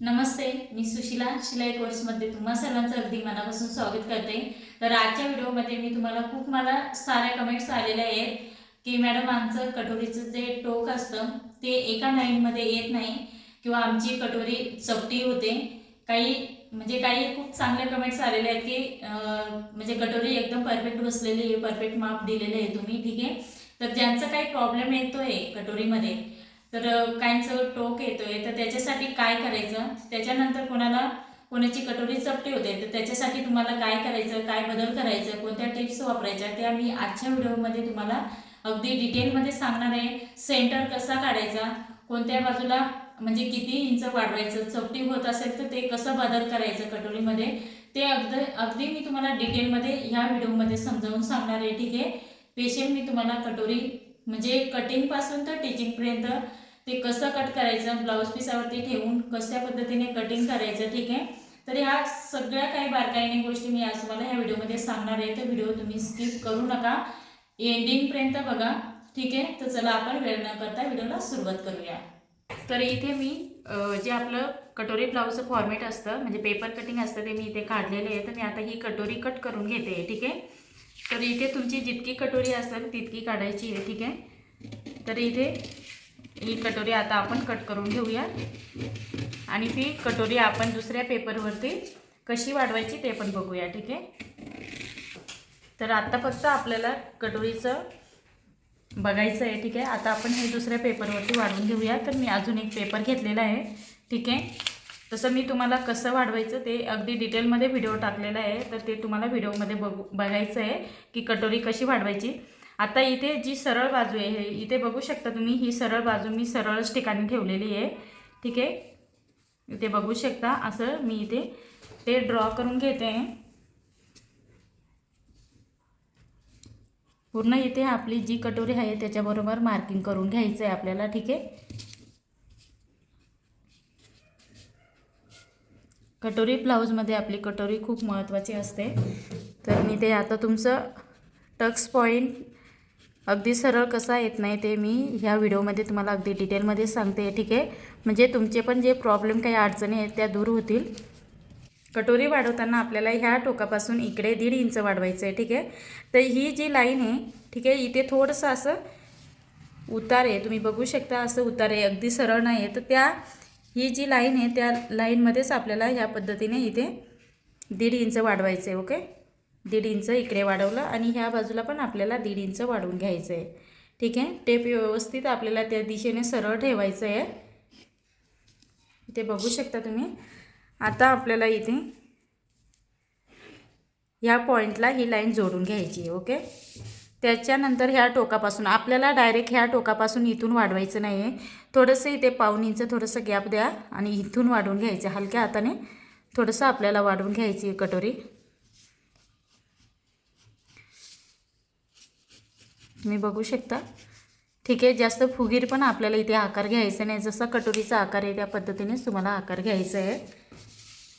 नमस्ते मी सुशिला शिलाई कोर्समध्ये तुम्हा सर्वांचं अगदी मनापासून स्वागत करते. तर आजच्या व्हिडिओमध्ये मी तुम्हाला खूप मला साऱ्या कमेंट्स आलेल्या आहेत की मॅडम आमचं कटोरीचं जे टोक असतं ते एका लाईनमध्ये येत नाही किंवा आमची कटोरी चपटी होते. काही म्हणजे काही खूप चांगल्या कमेंट्स आलेल्या आहेत की म्हणजे कटोरी एकदम परफेक्ट बसलेली आहे परफेक्ट माप दिलेले आहे तुम्ही ठीक आहे? तर ज्यांचा काही प्रॉब्लेम येतो आहे कटोरीमध्ये तर काहींचं टोक येतोय तर त्याच्यासाठी काय करायचं? त्याच्यानंतर कोणाला कोणाची कटोरी चपटी होते तर त्याच्यासाठी तुम्हाला काय करायचं काय बदल करायचं कोणत्या टिप्स वापरायच्या त्या मी आजच्या व्हिडिओमध्ये तुम्हाला अगदी डिटेलमध्ये सांगणार आहे. सेंटर कसा काढायचा? कोणत्या बाजूला म्हणजे किती इंच वाढवायचं? चपटी होत असेल तर ते कसं बदल करायचं कटोरीमध्ये? ते अगदी अगदी मी तुम्हाला डिटेलमध्ये ह्या व्हिडिओमध्ये समजावून सांगणार आहे ठीक आहे? पेशंट मी तुम्हाला कटोरी म्हणजे कटिंगपासून तर टीचिंगपर्यंत ते कसं कट करायचं ब्लाऊज पिसावरती ठेवून कशा पद्धतीने कटिंग करायचं ठीक आहे? तर ह्या सगळ्या काही बारकाईने गोष्टी मी आज तुम्हाला ह्या व्हिडिओमध्ये सांगणार आहे. तर व्हिडिओ तुम्ही स्किप करू नका. एंडिंगपर्यंत बघा ठीक आहे? तर चला आपण वेळ न करता व्हिडिओला सुरुवात करूया. तर इथे मी जे आपलं कटोरी ब्लाऊजचं फॉर्मेट असतं म्हणजे पेपर कटिंग असतं ते मी इथे काढलेले आहे. तर मी आता ही कटोरी कट करून घेते ठीक आहे? तर इथे तुमची जितकी कटोरी असेल तितकी काढायची आहे ठीक आहे? तर इथे ही कटोरी आता आपण कट करून घेऊया. आणि ती कटोरी आपण दुसऱ्या पेपरवरती कशी वाढवायची ते पण बघूया ठीक आहे? तर आत्ता फक्त आपल्याला कटोरीचं बघायचं आहे ठीक आहे? आता आपण हे दुसऱ्या पेपरवरती वाढवून घेऊया. तर मी अजून एक पेपर घेतलेला आहे ठीक आहे? तसं मी तुम्हाला कसं वाढवायचं ते अगदी डिटेलमध्ये व्हिडिओ टाकलेला आहे. तर ते तुम्हाला व्हिडिओमध्ये बघू बघायचं आहे की कटोरी कशी वाढवायची. आता इथे जी सरळ बाजू आहे हे इथे बघू शकता तुम्ही ही सरळ बाजू मी सरळच ठिकाणी ठेवलेली आहे. ठीक आहे? इथे बघू शकता असं मी इथे ते ड्रॉ करून घेते. पूर्ण इथे आपली जी कटोरी आहे त्याच्याबरोबर मार्किंग करून घ्यायचं आहे आपल्याला ठीक आहे? कटोरी ब्लाऊजमध्ये आपली कटोरी खूप महत्त्वाची असते. तर मी ते आता तुमचं टक्स पॉईंट अगदी सरळ कसा येत नाही ते मी ह्या व्हिडिओमध्ये तुम्हाला अगदी डिटेलमध्ये सांगते ठीक आहे? म्हणजे तुमचे पण जे प्रॉब्लेम काही अडचणी आहेत त्या दूर होतील. कटोरी वाढवताना आपल्याला ह्या टोकापासून इकडे दीड इंच वाढवायचं आहे ठीक आहे? तर ही जी लाईन आहे ठीक आहे इथे थोडंसं असं उतार आहे. तुम्ही बघू शकता असं उतार आहे अगदी सरळ नाही आहे. तर त्या ही जी लाईन आहे त्या लाईनमध्येच आपल्याला ह्या पद्धतीने इथे दीड इंच वाढवायचं आहे ओके? दीड इंच इकडे वाढवलं आणि ह्या बाजूला पण आपल्याला दीड इंच वाढवून घ्यायचं आहे ठीक आहे? टेप व्यवस्थित आपल्याला त्या दिशेने सरळ ठेवायचं आहे इथे बघू शकता तुम्ही. आता आपल्याला इथे ह्या पॉईंटला ही लाईन जोडून घ्यायची आहे ओके? त्याच्यानंतर ह्या टोकापासून आपल्याला डायरेक्ट ह्या टोकापासून इथून वाढवायचं नाही आहे थोडंसं इथे पाऊनीचं थोडंसं गॅप द्या आणि इथून वाढवून घ्यायचं. हलक्या हाताने थोडंसं आपल्याला वाढवून घ्यायची आहे कटोरी. तुम्ही बघू शकता. ठीक आहे जास्त फुगीर पण आपल्याला इथे आकार घ्यायचा नाही. जसा कटोरीचा आकार आहे त्या पद्धतीनेच तुम्हाला आकार घ्यायचा आहे.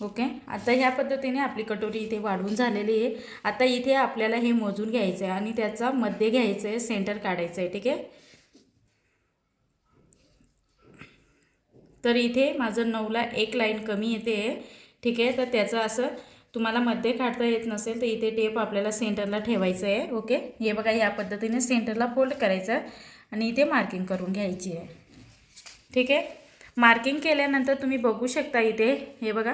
ओके? आता ह्या पद्धतीने आपली कटोरी इथे वाढून झालेली आहे. आता इथे आपल्याला हे मोजून घ्यायचं आहे आणि त्याचा मध्य घ्यायचं आहे सेंटर काढायचं आहे. ठीक आहे? तर इथे माझं नऊला एक लाईन कमी येते. ठीक आहे तर त्याचं असं तुम्हाला मध्ये काढता येत नसेल तर इथे टेप आपल्याला सेंटरला ठेवायचं आहे ओके हे बघा या पद्धतीने सेंटरला फोल्ड करायचं आणि इथे मार्किंग करून घ्यायची आहे. ठीक आहे? मार्किंग केल्यानंतर तुम्ही बघू शकता इथे हे बघा.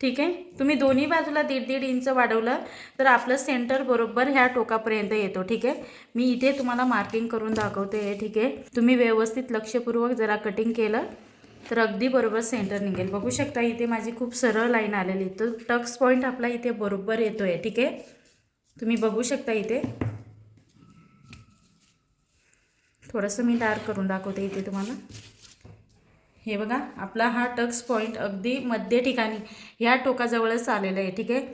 ठीक आहे? तुम्ही दोन्ही बाजूला दीड दीड इंच वाढवलं तर आपलं सेंटर बरोबर ह्या टोकापर्यंत येतो ठीक आहे? मी इथे तुम्हाला मार्किंग करून दाखवते ठीक आहे? तुम्ही व्यवस्थित लक्षपूर्वक जरा कटिंग केलं. तर अगदी बरोबर सेंटर निघेल. बघू शकता इथे माझी खूप सरळ लाईन आलेली तर टक्स पॉईंट आपला इथे बरोबर येतो आहे ठीक आहे? तुम्ही बघू शकता इथे. थोडंसं मी डार्क करून दाखवते इथे तुम्हाला. हे बघा आपला हा टक्स पॉईंट अगदी मध्य ठिकाणी ह्या टोकाजवळच आलेला आहे ठीक आहे?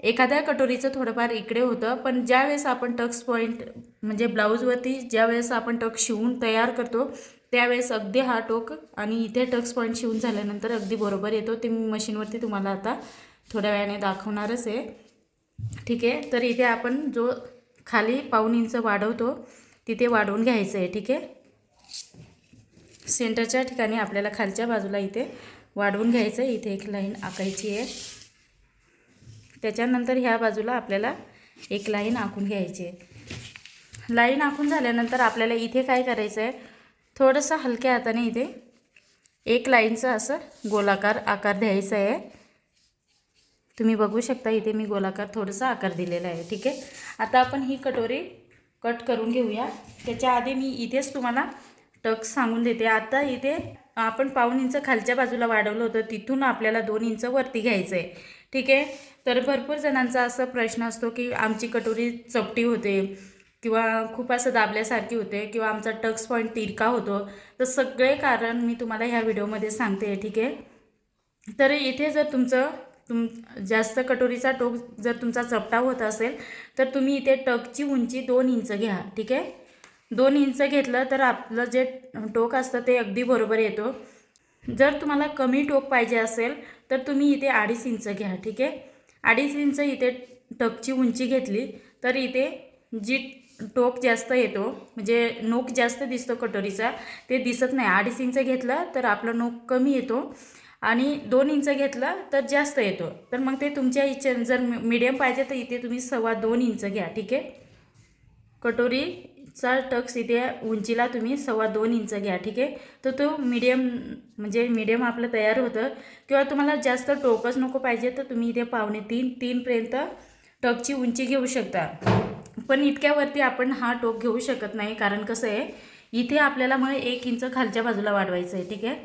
एखाद्या कटोरीचं थोडंफार इकडे होतं पण ज्यावेळेस आपण टक्स पॉईंट म्हणजे ब्लाऊजवरती ज्यावेळेस आपण टक्स शिवून तयार करतो त्यावेळेस अगदी हा टोक आणि इथे टक्स पॉईंट शिवून झाल्यानंतर अगदी बरोबर येतो. ते मी मशीनवरती तुम्हाला आता थोड्या वेळाने दाखवणारच आहे. ठीक आहे? तर इथे आपण जो खाली पाऊन इंच वाढवतो तिथे वाढवून घ्यायचं आहे. ठीक आहे? सेंटरच्या ठिकाणी आपल्याला खालच्या बाजूला इथे वाढवून घ्यायचं आहे. इथे एक लाईन आखायची आहे. त्याच्यानंतर ह्या बाजूला आपल्याला एक लाईन आखून घ्यायची आहे. लाईन आखून झाल्यानंतर आपल्याला इथे काय करायचं आहे? थोडंसं हलक्या हाताने इथे एक लाईनचं असं गोलाकार आकार द्यायचा आहे. तुम्ही बघू शकता इथे मी गोलाकार थोडंसं आकार दिलेला आहे. ठीक आहे? आता आपण ही कटोरी कट करून घेऊया. त्याच्या आधी मी इथेच तुम्हाला टक सांगून देते. आता इथे आपण पाऊन इंच खालच्या बाजूला वाढवलं होतं. तिथून आपल्याला दोन इंच वरती घ्यायचं आहे. ठीक आहे? तर भरपूर जणांचा असा प्रश्न असतो की आमची कटोरी चपटी होते. किंवा खूप असं दाबल्यासारखी होते किंवा आमचा टक्स पॉईंट तिरका होतो तर सगळे कारण मी तुम्हाला ह्या व्हिडिओमध्ये सांगते ठीक आहे? तर इथे जर तुमचं तुम जास्त कटोरीचा टोक जर तुमचा चपटा होत असेल तर तुम्ही इथे टकची उंची दोन इंच घ्या ठीक आहे? दोन इंच घेतलं तर आपलं जे टोक असतं ते अगदी बरोबर येतो. जर तुम्हाला कमी टोक पाहिजे असेल तर तुम्ही इथे अडीच इंच घ्या ठीक आहे? अडीच इंच इथे टकची उंची घेतली तर इथे जी टोक जास्त येतो म्हणजे नोक जास्त दिसतो कटोरीचा ते दिसत नाही. अडीच इंच घेतलं तर आपलं नोक कमी येतो आणि दोन इंच घेतलं तर जास्त येतो. तर मग ते तुमच्या इच्छे जर मीडियम पाहिजे तर इथे तुम्ही सव्वा दोन इंच घ्या ठीक आहे? कटोरीचा टक्स इथे उंचीला तुम्ही सव्वा दोन इंच घ्या ठीक आहे? तर तो मीडियम म्हणजे मीडियम आपलं तयार होतं. किंवा तुम्हाला जास्त टोकच नको पाहिजे तर तुम्ही इथे पावणे तीन तीनपर्यंत टकची उंची घेऊ शकता. पण इतक्यावरती आपण हा टोक घेऊ शकत नाही कारण कसं आहे इथे आपल्याला मग एक इंच खालच्या बाजूला वाढवायचं आहे ठीक आहे?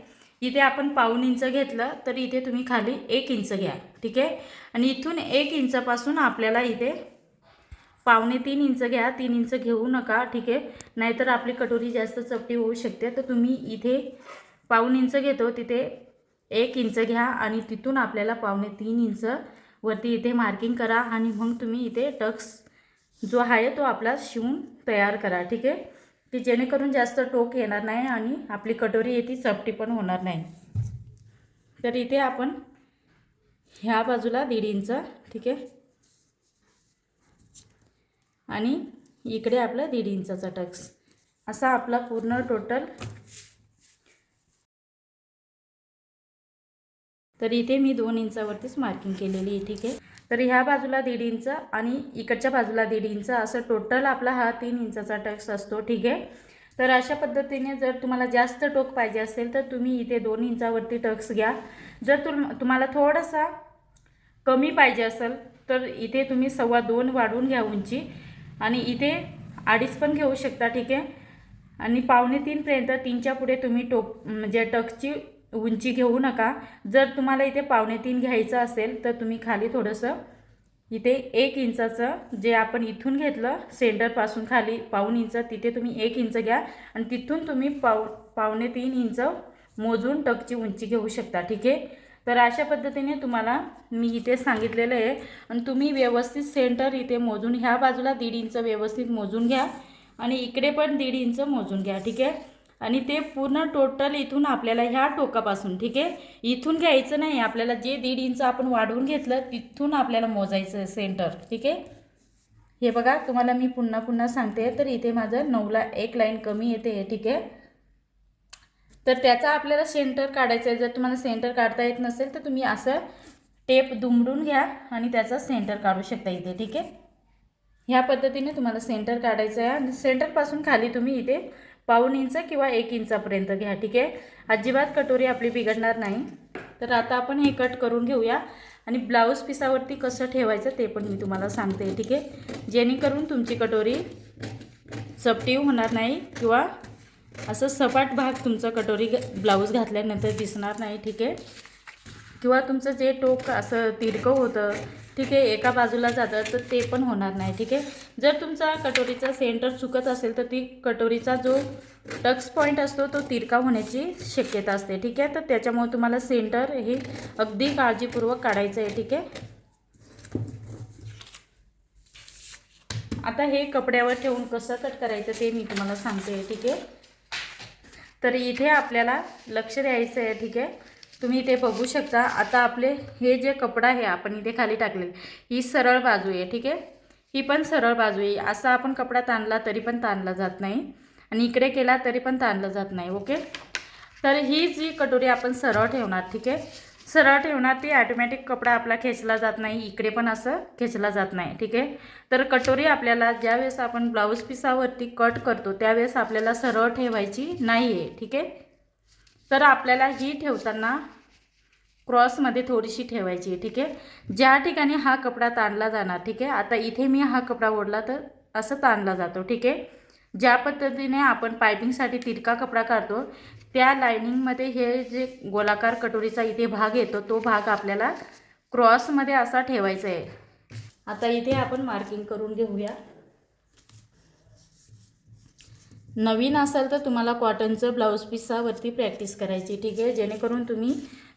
इथे आपण पाऊन इंच घेतलं तर इथे तुम्ही खाली एक इंच घ्या ठीक आहे? आणि इथून एक इंचापासून आपल्याला इथे पावणे तीन इंच घ्या तीन इंच घेऊ नका ठीक आहे? नाहीतर आपली कटोरी जास्त चपटी होऊ शकते तर तुम्ही इथे पाऊन इंच घेतो तिथे एक इंच घ्या आणि तिथून आपल्याला पावणे तीन इंच वरती इथे मार्किंग करा आणि मग तुम्ही इथे टक्स जो आहे तो आपला शिवून तयार करा ठीक आहे? की जेणेकरून जास्त टोक येणार नाही आणि आपली कटोरी येते चपटी पण होणार नाही. तर इथे आपण ह्या बाजूला दीड इंच ठीक आहे? आणि इकडे आपला दीड इंचाचा टक्स. असा आपला पूर्ण टोटल तर इथे मी दोन इंचावरतीच मार्किंग केलेली आहे ठीक आहे? तर ह्या बाजूला दीड इंच आणि इकडच्या बाजूला दीड इंच असं टोटल आपला हा तीन इंचाचा टक्स असतो ठीक आहे? तर अशा पद्धतीने जर तुम्हाला जास्त टोक पाहिजे असेल तर तुम्ही इथे दोन इंचावरती टक्स घ्या. जर तुम तुम्हाला थोडासा कमी पाहिजे असेल तर इथे तुम्ही सव्वा दोन वाढवून घ्या उंची. आणि इथे अडीच पण घेऊ शकता ठीक आहे? आणि पावणे तीनपर्यंत तीनच्या पुढे तुम्ही टोक म्हणजे टकची उंची घेऊ नका. जर तुम्हाला इथे पावणे तीन घ्यायचं असेल तर तुम्ही खाली थोडंसं इथे एक इंचाचं जे आपण इथून घेतलं सेंटरपासून खाली पाऊन इंच तिथे तुम्ही एक इंच घ्या आणि तिथून तुम्ही पाव पावणे तीन इंच मोजून टकची उंची घेऊ शकता ठीक आहे? तर अशा पद्धतीने तुम्हाला मी इथे सांगितलेलं आहे. आणि तुम्ही व्यवस्थित सेंटर इथे मोजून ह्या बाजूला दीड इंच व्यवस्थित मोजून घ्या आणि इकडे पण दीड इंच मोजून घ्या ठीक आहे? आणि ते पूर्ण टोटल इथून आपल्याला ह्या टोकापासून ठीक आहे? इथून घ्यायचं नाही आपल्याला जे दीड इंच आपण वाढवून घेतलं तिथून आपल्याला मोजायचं आहे सेंटर ठीक आहे? हे बघा तुम्हाला मी पुन्हा पुन्हा सांगते तर इथे माझं नऊला एक लाईन कमी येते ठीक आहे? तर त्याचा आपल्याला सेंटर काढायचं आहे. जर तुम्हाला सेंटर काढता येत नसेल तर तुम्ही असं टेप दुमडून घ्या आणि त्याचा सेंटर काढू शकता इथे ठीक आहे? ह्या पद्धतीने तुम्हाला सेंटर काढायचं आहे. आणि सेंटरपासून खाली तुम्ही इथे पाऊन इंच किंवा एक इंचापर्यंत घ्या. ठीक आहे? अजिबात कटोरी आपली बिघडणार नाही. तर आता आपण हे कट करून घेऊया. आणि ब्लाऊज पिसावरती कसं ठेवायचं ते पण मी तुम्हाला सांगते. ठीक आहे? जेणेकरून तुमची कटोरी चपटी होणार नाही किंवा असं सपाट भाग तुमचा कटोरी ब्लाऊज घातल्यानंतर दिसणार नाही. ठीक आहे? किंवा तुमचं जे टोक असं तिरकं होतं ठीक आहे एका बाजूला जातं तर ते पण होणार नाही ठीक आहे? जर तुमचा कटोरीचा सेंटर चुकत असेल तर ती कटोरीचा जो टक्स पॉईंट असतो तो तिरका होण्याची शक्यता असते ठीक आहे? तर त्याच्यामुळे तुम्हाला सेंटर हे अगदी काळजीपूर्वक काढायचं आहे ठीक आहे? आता हे कपड्यावर ठेवून कसं कट करायचं ते मी तुम्हाला सांगते ठीक आहे? तर इथे आपल्याला लक्ष द्यायचं आहे ठीक आहे? तुम्ही इथे बघू शकता. आता आपले हे जे कपडा आहे आपण इथे खाली टाकले ही सरळ बाजू आहे ठीक आहे? ही पण सरळ बाजू आहे. असा आपण कपडा ताणला तरी पण ताणला जात नाही. आणि इकडे केला तरी पण ताणला जात नाही ओके? तर ही जी कटोरी आपण सरळ ठेवणार ठीक आहे? सरळ ठेवणार ती ॲटोमॅटिक कपडा आपला खेचला जात नाही. इकडे पण असं खेचला जात नाही ठीक आहे? तर कटोरी आपल्याला ज्यावेळेस आपण ब्लाऊज पिसावरती कट करतो त्यावेळेस आपल्याला सरळ ठेवायची नाही आहे ठीक आहे? तर आपल्याला ही ठेवताना क्रॉसमध्ये थोडीशी ठेवायची आहे ठीक आहे? ज्या ठिकाणी हा कपडा ताणला जाणार ठीक आहे? आता इथे मी हा कपडा ओढला तर असं ताणला जातो ठीक आहे? ज्या पद्धतीने आपण पायपिंगसाठी तिरका कपडा काढतो त्या लायनिंगमध्ये हे जे गोलाकार कटोरीचा इथे भाग येतो तो भाग आपल्याला क्रॉसमध्ये असा ठेवायचा आहे. आता इथे आपण मार्किंग करून घेऊया. नवीन असाल तर तुम्हाला कॉटनचं ब्लाऊज पिसावरती प्रॅक्टिस करायची ठीक आहे? जेणेकरून तुम्ही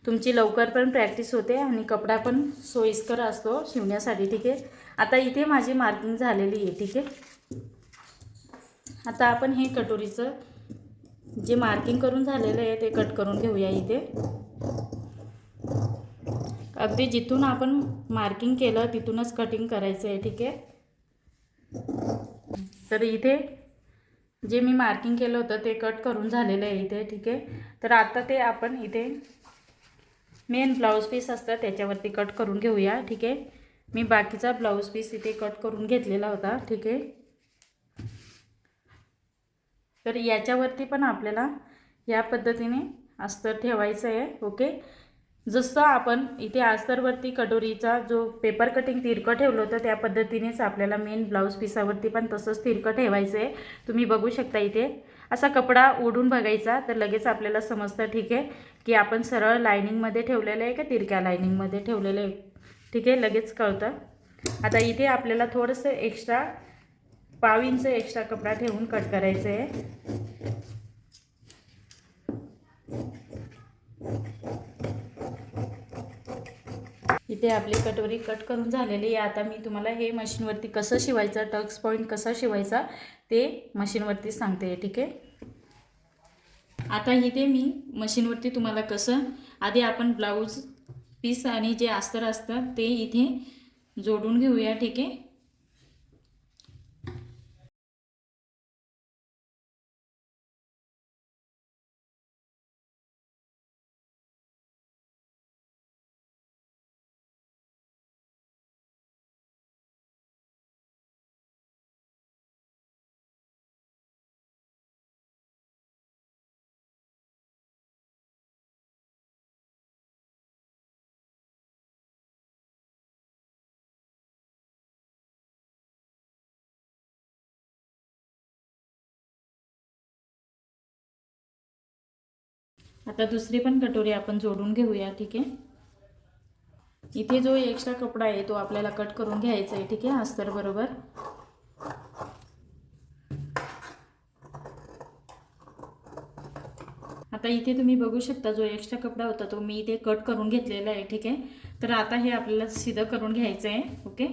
तुमची लवकर पण प्रॅक्टिस होते आणि कपडा पण सोयीस्कर असतो शिवण्यासाठी. ठीक आहे? आता इथे माझी मार्किंग झालेली आहे. ठीक आहे? आता आपण हे कटोरीचं जे मार्किंग करून झालेलं आहे ते कट करून घेऊया इथे. अगदी जिथून आपण मार्किंग केलं तिथूनच कटिंग करायचं आहे. ठीक आहे? तर इथे जे मी मार्किंग केलं होतं ते कट करून झालेलं आहे इथे ठीक आहे? तर आता ते आपण इथे मेन ब्लाऊज पीस असतं त्याच्यावरती कट करून घेऊया ठीक आहे? मी बाकीचा ब्लाऊज पीस इथे कट करून घेतलेला होता ठीक आहे? तर याच्यावरती पण आपल्याला या पद्धतीने अस्तर ठेवायचं आहे ओके? जसं आपण इथे अस्तरवरती कटोरीचा जो पेपर कटिंग तिरकं ठेवलं होतं त्या पद्धतीनेच आपल्याला मेन ब्लाऊज पिसावरती पण तसंच तिरकं ठेवायचं आहे तुम्ही बघू शकता इथे. असा कपडा ओढून बघायचा तर लगेच आपल्याला समजतं ठीक आहे की आपण सरळ लायनिंगमध्ये ठेवलेलं आहे का तिरक्या लायनिंगमध्ये ठेवलेलं आहे. ठीक आहे लगेच कळतं. आता इथे आपल्याला थोडंसं एक्स्ट्रा पाव इंच एक्स्ट्रा कपडा ठेवून कट करायचं आहे इथे आपली कटोरी कट करून झालेली आहे. आता मी तुम्हाला हे मशीनवरती कसं शिवायचं टक्स पॉईंट कसा शिवायचा ते मशीनवरती सांगते ठीक आहे? आता इथे मी मशीनवरती तुम्हाला कसं आधी आपण ब्लाऊज पीस आणि जे अस्तर असतं ते इथे जोडून घेऊया ठीक आहे? आता दुसरी पण कटोरी आपण जोडून घेऊया ठीक आहे? इथे जो एक्स्ट्रा कपडा आहे तो आपल्याला कट करून घ्यायचा आहे ठीक आहे? अस्तर बरोबर. आता इथे तुम्ही बघू शकता जो एक्स्ट्रा कपडा होता तो मी इथे कट करून घेतलेला आहे ठीक आहे? तर आता हे आपल्याला सिधं करून घ्यायचं आहे ओके?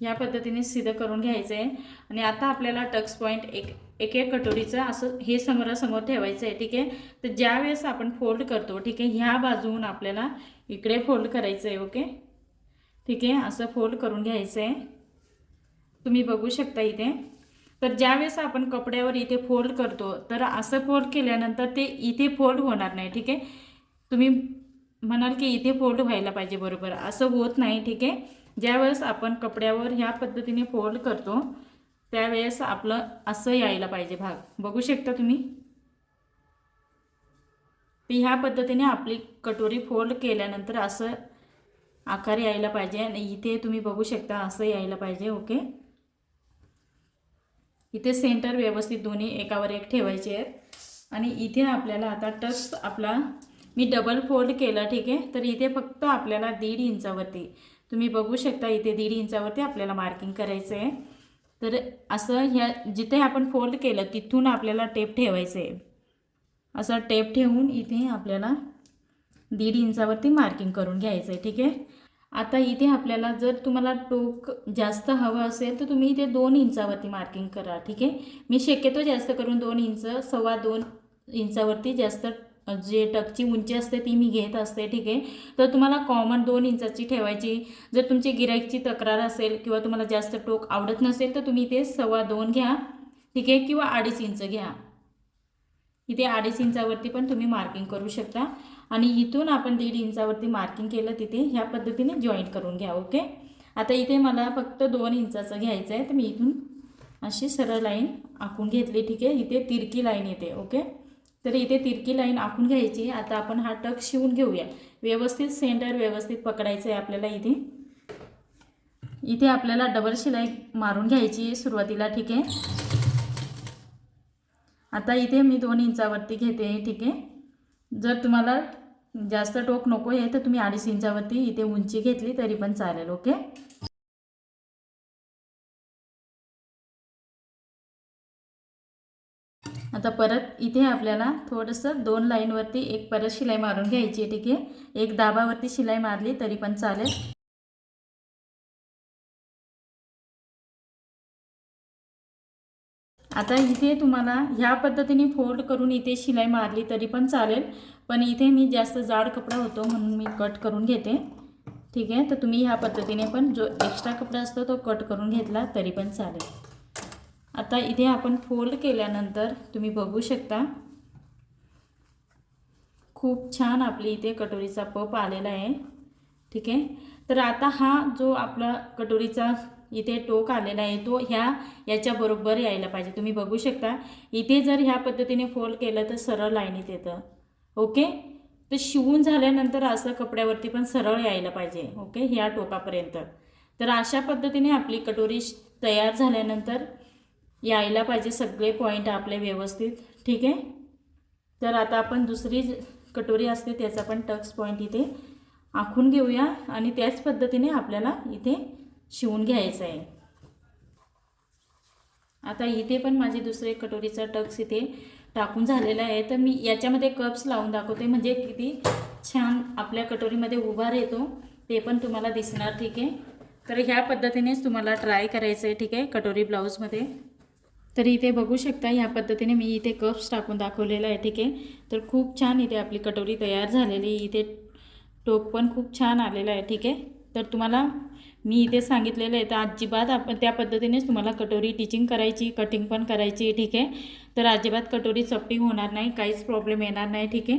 या पद्धतीने सिधं करून घ्यायचं आहे. आणि आता आपल्याला टक्स पॉईंट एक एक एक कटोरीचं असं हे समोरासमोर ठेवायचं आहे ठीक आहे? तर ज्या वेळेस आपण फोल्ड करतो ठीक आहे ह्या बाजून आपल्याला इकडे फोल्ड करायचं आहे ओके ठीक आहे असं फोल्ड करून घ्यायचं आहे. तुम्ही बघू शकता इथे. तर ज्यावेळेस आपण कपड्यावर इथे फोल्ड करतो तर असं फोल्ड केल्यानंतर ते इथे फोल्ड होणार नाही ठीक आहे? तुम्ही म्हणाल की इथे फोल्ड व्हायला पाहिजे बरोबर. असं होत नाही ठीक आहे? ज्यावेळेस आपण कपड्यावर ह्या पद्धतीने फोल्ड करतो त्यावेळेस आपलं असं यायला पाहिजे भाग. बघू शकता तुम्ही? ती ह्या पद्धतीने आपली कटोरी फोल्ड केल्यानंतर असं आकार यायला पाहिजे आणि इथे तुम्ही बघू शकता असं यायला पाहिजे ओके इथे सेंटर व्यवस्थित दोन्ही एकावर एक ठेवायचे आहेत. आणि इथे आपल्याला आता टच आपला मी डबल फोल्ड केलं ठीक आहे? तर इथे फक्त आपल्याला दीड इंचावरती तुम्ही बघू शकता इथे दीड इंचावरती आपल्याला मार्किंग करायचं आहे तर असं ह्या जिथे आपण फोल्ड केलं तिथून आपल्याला टेप ठेवायचं आहे. असं टेप ठेवून इथे आपल्याला दीड इंचावरती मार्किंग करून घ्यायचं आहे ठीक आहे? आता इथे आपल्याला जर तुम्हाला टोक जास्त हवं असेल तर तुम्ही इथे दोन इंचावरती मार्किंग करा ठीक आहे? मी शक्यतो जास्त करून दोन इंच सव्वा दोन इंचावरती जास्त जे टकची उंची असते ती मी घेत असते ठीक आहे. तर तुम्हाला कॉमन दोन इंचाची ठेवायची. जर तुमची गिराईकची तक्रार असेल किंवा तुम्हाला जास्त टोक आवडत नसेल तर तुम्ही ते सव्वा दोन घ्या ठीक आहे किंवा अडीच इंच घ्या. इथे अडीच इंचावरती पण तुम्ही मार्किंग करू शकता. आणि इथून आपण दीड इंचावरती मार्किंग केलं तिथे ह्या पद्धतीने जॉईंट करून घ्या ओके? आता इथे मला फक्त दोन इंचाचं घ्यायचं आहे तर मी इथून अशी सरळ लाईन आखून घेतली ठीक आहे. इथे तिरकी लाईन येते ओके? तर इथे तिरकी लाईन आखून घ्यायची आता आपण हा टक शिवून घेऊया. व्यवस्थित सेंटर व्यवस्थित पकडायचं आहे आपल्याला इथे. इथे आपल्याला डबल शिलाई मारून घ्यायची आहे सुरुवातीला ठीक आहे? आता इथे मी दोन इंचावरती घेते ठीक आहे? जर तुम्हाला जास्त टोक नको आहे तर तुम्ही अडीच इंचावरती इथे उंची घेतली तरी पण चालेल ओके? आता परत इथे आपल्याला थोडंसं दोन लाईनवरती एक परत शिलाई मारून घ्यायची आहे ठीक आहे? एक दाबावरती शिलाई मारली तरी पण चालेल. आता इथे तुम्हाला ह्या पद्धतीने फोल्ड करून इथे शिलाई मारली तरी पण चालेल. पण इथे मी जास्त जाड कपडा होतो म्हणून मी कट करून घेते. ठीक आहे? तर तुम्ही ह्या पद्धतीने पण जो एक्स्ट्रा कपडा असतो तो कट करून घेतला तरी पण चालेल. आता इथे आपण फोल्ड केल्यानंतर तुम्ही बघू शकता. खूप छान आपली इथे कटोरीचा पप आलेला आहे. ठीक आहे? तर आता हा जो आपला कटोरीचा इथे टोक आलेला आहे तो ह्या याच्याबरोबर यायला पाहिजे. तुम्ही बघू शकता इथे जर ह्या पद्धतीने फोल्ड केलं तर सरळ लाईनीत येतं. ओके? तर शिवून झाल्यानंतर असं कपड्यावरती पण सरळ यायला पाहिजे. ओके? ह्या टोकापर्यंत. तर अशा पद्धतीने आपली कटोरी श- तयार झाल्यानंतर यायला पाहिजे सगळे पॉईंट आपले व्यवस्थित. ठीक आहे? तर आता आपण दुसरी कटोरी असते त्याचा पण टक्स पॉईंट इथे आखून घेऊया आणि त्याच पद्धतीने आपल्याला इथे शिवून घ्यायचं आहे. आता इथे पण माझी दुसरे कटोरीचा टक्स इथे टाकून झालेला आहे. तर मी याच्यामध्ये कप्स लावून दाखवते. म्हणजे किती छान आपल्या कटोरीमध्ये उभा राहतो. ते पण तुम्हाला दिसणार. ठीक आहे? तर ह्या पद्धतीनेच तुम्हाला ट्राय करायचं आहे. ठीक आहे? कटोरी ब्लाऊजमध्ये तर इथे बघू शकता ह्या पद्धतीने मी इथे कप्स टाकून दाखवलेलं आहे ठीक आहे? तर खूप छान इथे आपली कटोरी तयार झालेली इथे टोक पण खूप छान आलेलं आहे ठीक आहे? तर तुम्हाला मी इथे सांगितलेलं आहे तर अजिबात आपण त्या पद्धतीनेच तुम्हाला कटोरी टिचिंग करायची कटिंग पण करायची ठीक आहे? तर अजिबात कटोरी चपटी होणार नाही काहीच प्रॉब्लेम येणार नाही ठीक आहे?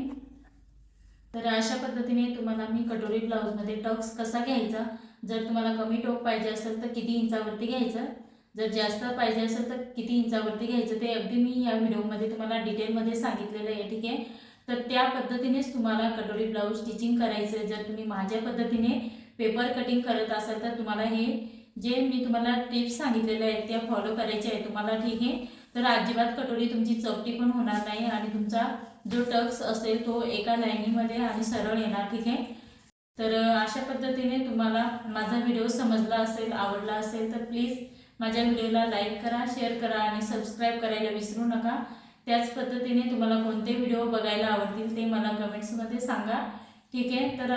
तर अशा पद्धतीने तुम्हाला मी कटोरी ब्लाऊजमध्ये टक्स कसा घ्यायचा? जर तुम्हाला कमी टोक पाहिजे असेल तर किती इंचावरती घ्यायचं? जर जास्त पाहिजे असेल तर किती इंचावरती घ्यायचं ते अगदी मी या व्हिडिओमध्ये तुम्हाला डिटेलमध्ये सांगितलेलं आहे ठीक आहे? तर त्या पद्धतीनेच तुम्हाला कटोरी ब्लाऊज स्टिचिंग करायचं आहे जर तुम्ही माझ्या पद्धतीने पेपर कटिंग करत असाल तर तुम्हाला हे जे मी तुम्हाला टिप्स सांगितलेल्या आहेत त्या फॉलो करायच्या आहे तुम्हाला ठीक आहे? तर अजिबात कटोरी तुमची चपटी पण होणार नाही आणि तुमचा जो टक्स असेल तो एका लाईनीमध्ये आणि सरळ येणार ठीक आहे? तर अशा पद्धतीने तुम्हाला माझा व्हिडिओ समजला असेल आवडला असेल तर प्लीज माझ्या व्हिडिओला लाईक करा शेअर करा आणि सबस्क्राईब करायला विसरू नका. त्याच पद्धतीने तुम्हाला कोणते व्हिडिओ बघायला आवडतील ते मला कमेंट्समध्ये सांगा. ठीक आहे? तर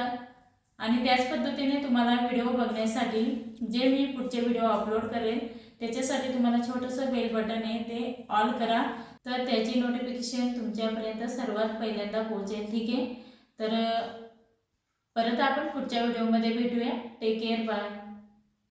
आणि त्याच पद्धतीने तुम्हाला व्हिडिओ बघण्यासाठी जे मी पुढचे व्हिडिओ अपलोड करेन त्याच्यासाठी तुम्हाला छोटंसं बेल बटन आहे ते ऑल करा. तर त्याची नोटिफिकेशन तुमच्यापर्यंत सर्वात पहिल्यांदा पोहोचेल. ठीक आहे? तर परत आपण पुढच्या व्हिडिओमध्ये भेटूया. Take care bye